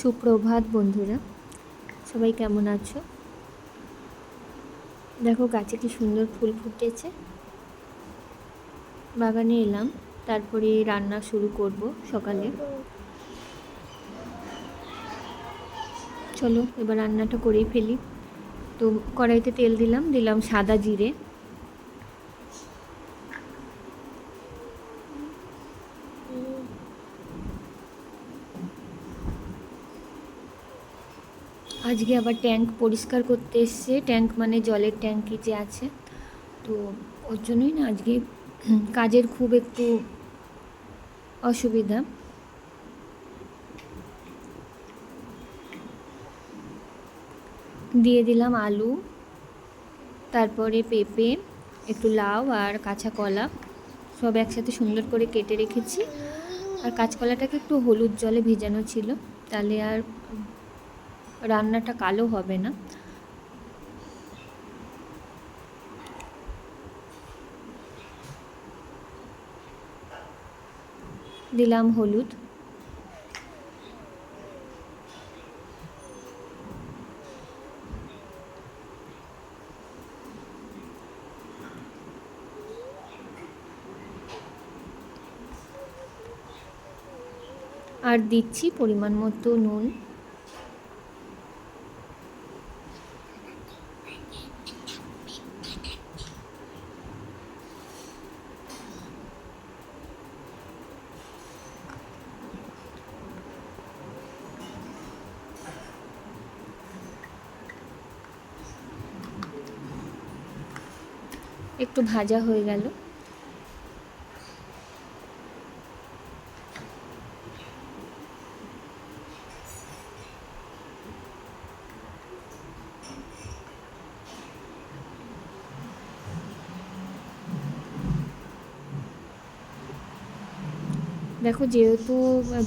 সুপ্রভাত বন্ধুরা, সবাই কেমন আছো? দেখো গাছে কি সুন্দর ফুল ফুটেছে। বাগানে এলাম, তারপরে রান্না শুরু করব সকালে। চলো, এবার রান্নাটা করেই ফেলি। তো কড়াইতে তেল দিলাম দিলাম সাদা জিরে। আজকে আবার ট্যাঙ্ক পরিষ্কার করতে এসছে। ট্যাঙ্ক মানে জলের ট্যাঙ্কি যে আছে। তো ওর জন্যই না আজকে কাজের খুব একটু অসুবিধা। দিয়ে দিলাম আলু, তারপরে পেঁপে, একটু লাউ আর কাঁচা কলা। সব একসাথে সুন্দর করে কেটে রেখেছি। আর কাঁচকলাটাকে একটু হলুদ জলে ভেজানো ছিল। তাহলে আর রান্নাটা কালো হবে না। দিলাম হলুদ। আর দিচ্ছি পরিমাণ মতো নুন। একটু ভাজা হয়ে গেল। দেখো, যেহেতু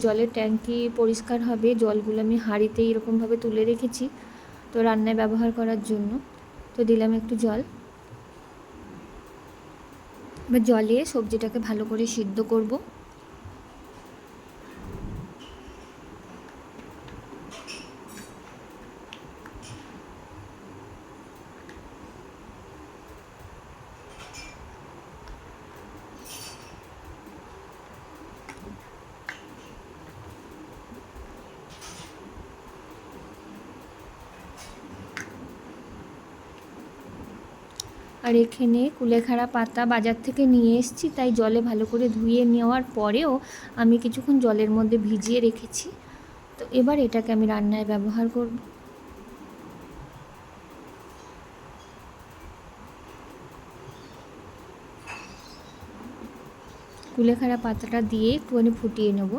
জলের ট্যাঙ্কি পরিষ্কার হবে, জলগুলো আমি হাঁড়িতে এরকমভাবে তুলে রেখেছি, তো রান্নায় ব্যবহার করার জন্য। তো দিলাম একটু জল। এবার জলে সবজিটাকে ভালো করে সিদ্ধ করব। আর এখানে কুলেখাড়া পাতা বাজার থেকে নিয়ে এসেছি, তাই জলে ভালো করে ধুয়ে নেওয়ার পরেও আমি কিছুক্ষণ জলের মধ্যে ভিজিয়ে রেখেছি। তো এবার এটাকে আমি রান্নায় ব্যবহার করব। কুলেখাড়া পাতাটা দিয়ে একটুখানি ফুটিয়ে নেব।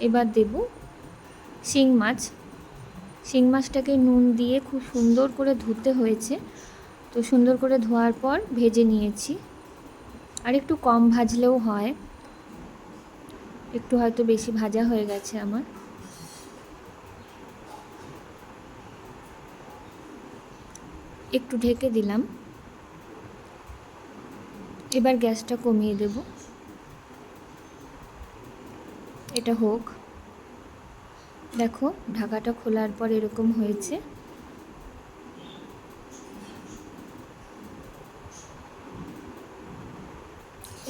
এবার দেব শিং মাছ। শিং মাছটাকে নুন দিয়ে খুব সুন্দর করে ধুতে হয়েছে। তো সুন্দর করে ধোয়ার পর ভেজে নিয়েছি। আর একটু কম ভাজলেও হয়। একটু হয়তো বেশি ভাজা হয়ে গেছে আমার। একটু ঢেকে দিলাম। এবার গ্যাসটা কমিয়ে দেবো। এটা হোক। দেখো, ঢাকাটা খোলার পর এরকম হয়েছে।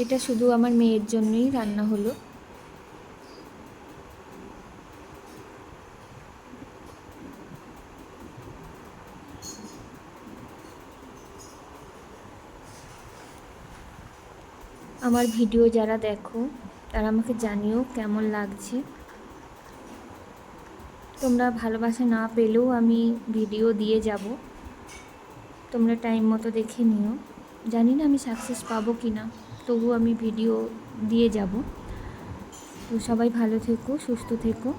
এটা শুধু আমার মেয়ের জন্যই রান্না হলো। আমার ভিডিও যারা দেখো তারা আমাকে জানিও কেমন লাগছে। তোমরা ভালোবাসা না পেলেও আমি ভিডিও দিয়ে যাব। তোমরা টাইম মতো দেখে নিও। জানি না আমি সাকসেস পাবো কি না তবু আমি ভিডিও দিয়ে যাব। তো সবাই ভালো থেকো, সুস্থ থেকো।